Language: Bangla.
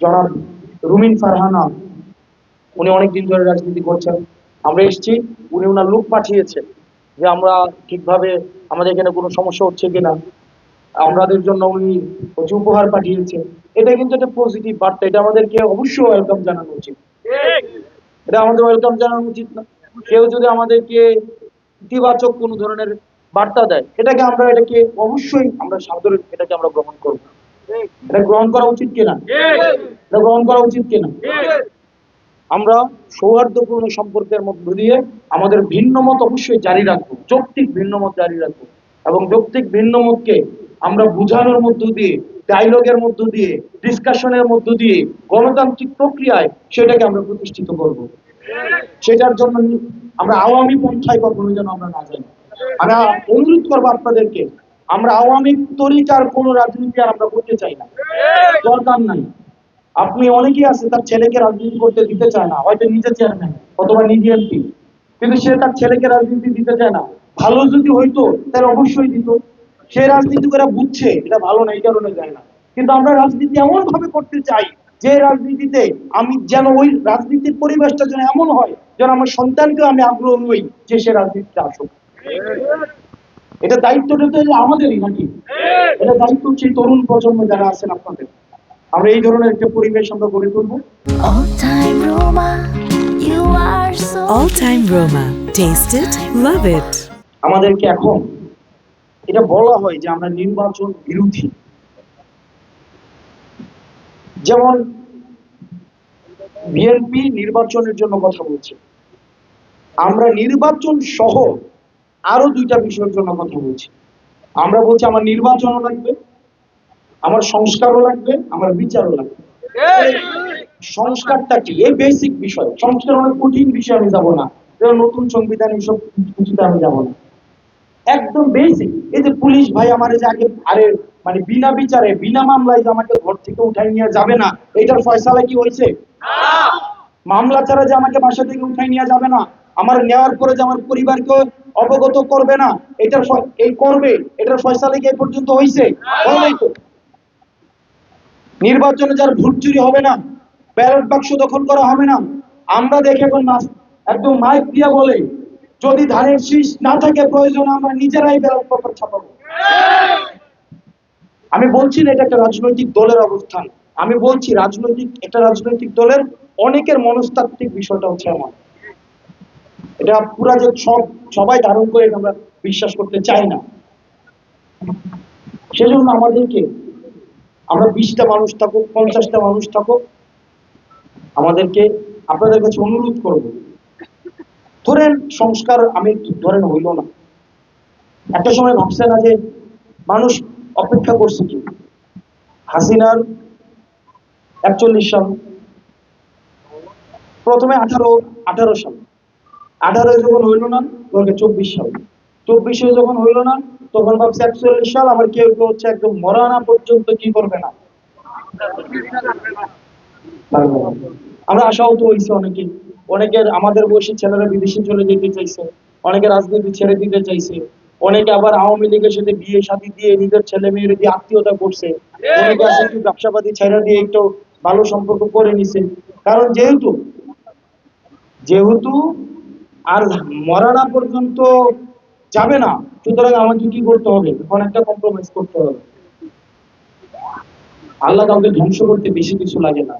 জনাব রুমিন ফারহানা, উনি অনেক দিন ধরে রাজনীতি করছেন। আমরা এসেছি, উনি ওনার লোক পাঠিয়েছেন যে আমরা ঠিকভাবে, আমাদের এখানে কোনো সমস্যা হচ্ছে কিনা। আমাদের জন্য উনি হচ্ছে উপহার পাঠিয়েছেন। এটা কিন্তু একটা পজিটিভ বার্তা, এটা আমাদেরকে অবশ্যই ওয়েলকাম জানানো উচিত। এটা আমাদের ওয়েলকাম জানানো উচিত না। কেউ যদি আমাদেরকে ইতিবাচক কোনো ধরনের বার্তা দেয়, এটাকে আমরা, এটাকে অবশ্যই আমরা সাদরে, এটাকে আমরা গ্রহণ করব। এটা গ্রহণ করা উচিত কিনা? এটা গ্রহণ করা উচিত কিনা? আমরা সৌহার্দ্যপূর্ণ সম্পর্কের মধ্য দিয়ে আমাদের ভিন্ন মত অবশ্যই জারি রাখব, যৌক্তিক ভিন্ন মত জারি রাখব এবং যৌক্তিক ভিন্ন মতকে আমরা বুঝানোর মধ্য দিয়ে ডায়লগের মধ্য দিয়ে ডিসকাশনের মধ্য দিয়ে গণতান্ত্রিক প্রক্রিয়ায় সেটাকে আমরা প্রতিষ্ঠিত করব। সেটার জন্য আমরা আওয়ামী পন্থায় কখনো যেন আমরা না যাই। আমরা অনুরোধ করব আপনাদেরকে আমরা আওয়ামী তরিকার কোনো রাজনীতি আর আমরা করতে চাই না। দরকার নাই। আপনি অনেকেই আছে তার ছেলেকে রাজনীতি করতে দিতে চায় না। হয়তো নিজে চেয়ারম্যান অথবা নিজে এমপি কিন্তু সে তার ছেলেকে রাজনীতি দিতে চায় না। ভালো যদি হইতো তাহলে অবশ্যই দিত। সে রাজনীতি করে বুঝছে এটা ভালো না এই কারণে যায় না। কিন্তু আমরা রাজনীতি এমন ভাবে করতে চাই যে রাজনীতিতে আমি যেন ওই রাজনীতির পরিবেশটা যেন এমন হয় যেন আমার সন্তানকে আমি আগ্রহ নই যে সে রাজনীতিতে আসুক। এটা দায়িত্বটা তো আমাদেরই নাকি? এটা দায়িত্ব হচ্ছে তরুণ প্রজন্ম যারা আছেন আপনাদের। আমরা এই ধরনের একটা পরিবেশ আমরা গড়ে তুলবো। All time Roma, you are so All time Roma. Taste it, love it. আমাদেরকে এখন এটা বলা হয় যে আমরা নির্বাচন বিরোধী। যেমন বিএনপি নির্বাচনের জন্য কথা বলছে। আমরা নির্বাচন সহ আরও দুইটা বিষয়ের জন্য কথা বলছি। আমরা বলছি আমার নির্বাচনও লাগবে আমার সংস্কারও লাগবে আমার বিচারও লাগবে। সংস্কারটা কি? এই বেসিক বিষয়। সংস্কার অনেক কঠিন বিষয় আমি যাব না। নতুন সংবিধান এইসব কিছুতে আমি যাব না। একদম বেসিক এই যে পুলিশ ভাই আমার এই যে আগে আরে মানে বিনা বিচারে বিনা মামলায় যে আমাকে ঘর থেকে উঠাই নিয়ে যাবে না এটার ফয়সালা কি হয়েছে? মামলা ছাড়া যে আমাকে বাসা থেকে উঠাই নিয়ে যাবে না আমার নেওয়ার পরে যে আমার পরিবারকে অবগত করবে না এটার এই করবে এটার ফয়সালা কি পর্যন্ত হয়েছে নির্বাচনে যার ভোট চুরি হবে না, ব্যালট বাক্স দখল করা হবে না, আমরা দেখে এখন একদম মাইক দিয়ে বলে, যদি ধানের শীষ না থাকে প্রয়োজন, আমরা নিজেরাই ব্যালট পেপার ছাপাবো। আমি বলছি না এটা একটা রাজনৈতিক দলের অবস্থান, আমি বলছি রাজনৈতিক, একটা রাজনৈতিক দলের অনেকের মনস্তাত্ত্বিক বিষয়টা হচ্ছে আমার। এটা পুরা যে সব, সবাই ধারণ করে আমরা বিশ্বাস করতে চাই না। সেজন্য আমাদেরকে, আমরা বিশটা মানুষ থাকুক, পঞ্চাশটা মানুষ থাকুক, আমাদেরকে আপনাদের কাছে অনুরোধ করব। ধরেন সংস্কার আমি, ধরেন হইল না। একটা সময় ভাবছে না যে মানুষ অপেক্ষা করছে কি? হাসিনার একচল্লিশ সাল, প্রথমে আঠারো আঠারো সাল। আঠারো যখন হইল না, তখন চব্বিশ সাল? চব্বিশে যখন হইল না, তখন ভাবছে একচল্লিশ সাল আমার কেউ কেউ হচ্ছে একদম মরানা পর্যন্ত কি করবে না। আমরা আশাহত হয়েছে অনেকে। অনেকের আমাদের বয়সী ছেলেরা বিদেশে চলে যেতে চাইছে, অনেকে রাজনীতি ছেড়ে দিতে চাইছে, অনেকে আবার আওয়ামী লীগের সাথে বিয়ে শাদী দিয়ে নিজের ছেলে মেয়ের দিয়ে আত্মীয়তা করছে, অনেকে আছে একটু ব্যবসাপাতি ছেড়ে দিয়ে একটু ভালো সম্পর্ক করে নিছে। কারণ যেহেতু যেহেতু আর মরানা পর্যন্ত যাবে না। সুতরাং আমাকে কি করতে হবে? এখন একটা কম্প্রোমাইজ করতে হবে। আল্লাহ কাউকে ধ্বংস করতে বেশি কিছু লাগে না।